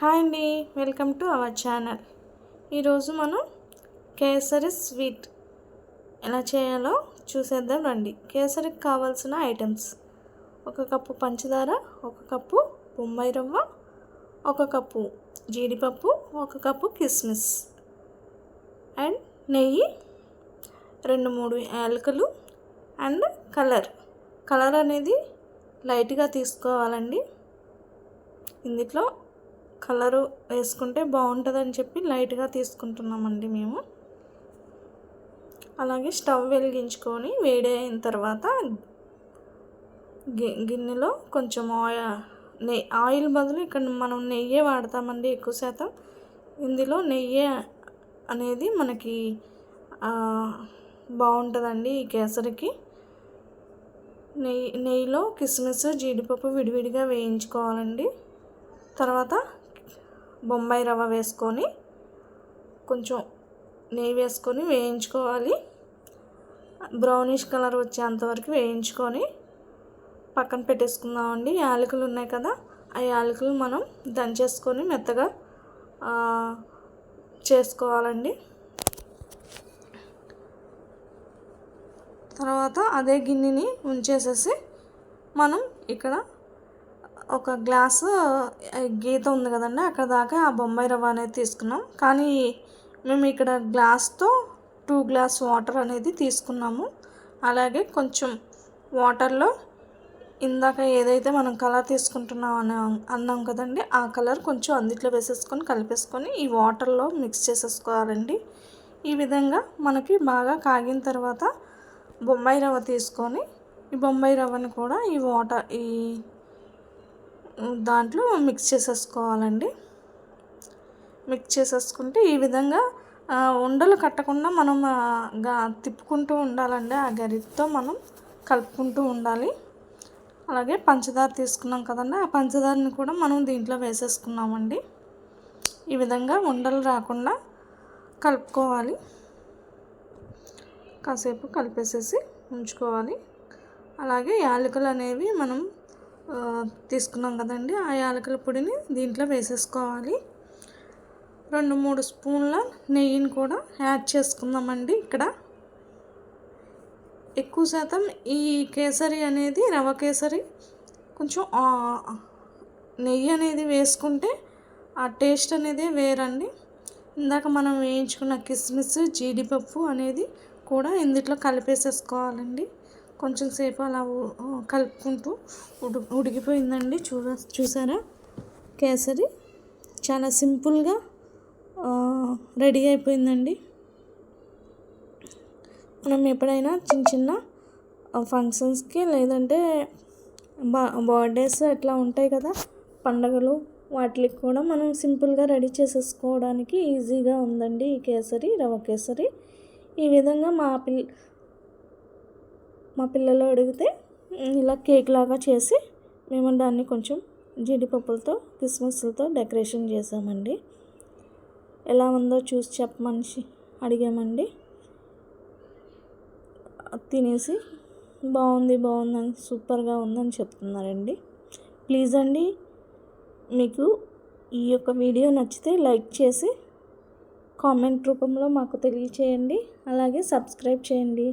Hi అండి welcome to our channel. ఈరోజు మనం కేసరి స్వీట్ ఎలా చేయాలో చూసేద్దాం రండి. కేసరికి కావాల్సిన ఐటమ్స్. ఒక కప్పు పంచదార ఒక కప్పు బొంబాయి రవ్వ ఒక కప్పు జీడిపప్పు ఒక కప్పు కిస్మిస్ అండ్ నెయ్యి రెండు మూడు యాలకులు అండ్ కలర్. కలర్ అనేది లైట్గా తీసుకోవాలండి. ఇందులో కలరు వేసుకుంటే బాగుంటుందని చెప్పి లైట్గా తీసుకుంటున్నామండి మేము. అలాగే స్టవ్ వెలిగించుకొని వేడి అయిన తర్వాత గి గిన్నెలో కొంచెం ఆయిల్ నెయ్యి ఆయిల్ బదులు ఇక్కడ మనం నెయ్యే వాడతామండి ఎక్కువ శాతం. ఇందులో నెయ్యి అనేది మనకి బాగుంటుందండి ఈ కేసరికి. నెయ్యి నెయ్యిలో కిస్మిస్ జీడిపప్పు విడివిడిగా వేయించుకోవాలండి. తర్వాత బొంబాయి రవ్వ వేసుకొని కొంచెం నెయ్యి వేసుకొని వేయించుకోవాలి. బ్రౌనిష్ కలర్ వచ్చేంతవరకు వేయించుకొని పక్కన పెట్టేసుకుందామండి. యాలకులు ఉన్నాయి కదా ఆ యాలకులు మనం దంచేసుకొని మెత్తగా చేసుకోవాలండి. తర్వాత అదే గిన్నెని ఉంచేసేసి మనం ఇక్కడ ఒక గ్లాసు గీత ఉంది కదండి అక్కడ దాకా ఆ బొంబాయి రవ్వ అనేది తీసుకున్నాం. కానీ మేము ఇక్కడ గ్లాస్తో టూ గ్లాస్ వాటర్ అనేది తీసుకున్నాము. అలాగే కొంచెం వాటర్లో ఇందాక ఏదైతే మనం కలర్ తీసుకుంటున్నాం అని అన్నాం కదండి ఆ కలర్ కొంచెం అందుట్లో వేసేసుకొని కలిపేసుకొని ఈ వాటర్లో మిక్స్ చేసేసుకోవాలండి. ఈ విధంగా మనకి బాగా కాగిన తర్వాత బొంబాయి రవ్వ తీసుకొని ఈ బొంబాయి రవ్వని కూడా ఈ వాటర్ ఈ దాంట్లో మిక్స్ చేసేసుకోవాలండి. మిక్స్ చేసేసుకుంటే ఈ విధంగా ఉండలు కట్టకుండా మనం తిప్పుకుంటూ ఉండాలండి. ఆ గరిటతో మనం కలుపుకుంటూ ఉండాలి. అలాగే పంచదార తీసుకున్నాం కదండి. ఆ పంచదారని కూడా మనం దీంట్లో వేసేసుకున్నామండి. ఈ విధంగా ఉండలు రాకుండా కలుపుకోవాలి. కాసేపు కలిపేసేసి ఉంచుకోవాలి. అలాగే యాలకులు అనేవి మనం తీసుకున్నాం కదండి. ఆ యాలకుల పొడిని దీంట్లో వేసేసుకోవాలి. రెండు మూడు స్పూన్ల నెయ్యిని కూడా యాడ్ చేసుకుందామండి ఇక్కడ. ఎక్కువ శాతం ఈ కేసరి అనేది రవ కేసరి కొంచెం నెయ్యి అనేది వేసుకుంటే ఆ టేస్ట్ అనేది వేరండి. ఇందాక మనం వేయించుకున్న కిస్మిస్ జీడిపప్పు అనేది కూడా ఇందులో కలిపేసేసుకోవాలండి. కొంచెం సేపు అలా కలుపుకుంటూ ఉడి ఉడికిపోయిందండి. చూ చూసారా? కేసరి చాలా సింపుల్గా రెడీ అయిపోయిందండి. మనం ఎప్పుడైనా చిన్న చిన్న ఫంక్షన్స్కి లేదంటే బా బర్త్డేస్ అట్లా ఉంటాయి కదా పండగలు వాటికి కూడా మనం సింపుల్గా రెడీ చేసేసుకోవడానికి ఈజీగా ఉందండి ఈ కేసరి రవ కేసరి. ఈ విధంగా మా పిల్ల మా పిల్లలు అడిగితే ఇలా కేక్ లాగా చేసి మేము దాన్ని కొంచెం జీడిపప్పులతో కిస్మిస్లతో డెకరేషన్ చేసామండి ఎలా ఉందో చూసి చెప్పమనిషి అడిగామండి. తినేసి బాగుంది బాగుందని సూపర్గా ఉందని చెప్తున్నారండి. ప్లీజ్ అండి మీకు ఈ యొక్క వీడియో నచ్చితే లైక్ చేసి కామెంట్ రూపంలో మాకు తెలియచేయండి. అలాగే సబ్స్క్రైబ్ చేయండి.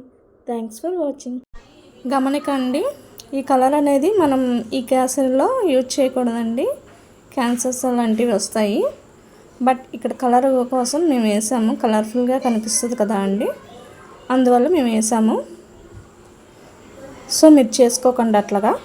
థ్యాంక్స్ ఫర్ వాచింగ్ గమనికండి ఈ కలర్ అనేది మనం ఈ క్యాసర్లో యూజ్ చేయకూడదండి. క్యాన్సర్స్ అలాంటివి వస్తాయి. బట్ ఇక్కడ కలర్ కోసం మేము వేసాము. కలర్ఫుల్గా కనిపిస్తుంది కదా అండి. అందువల్ల మేము వేసాము. సో మీరు చేసుకోకండి అట్లాగా.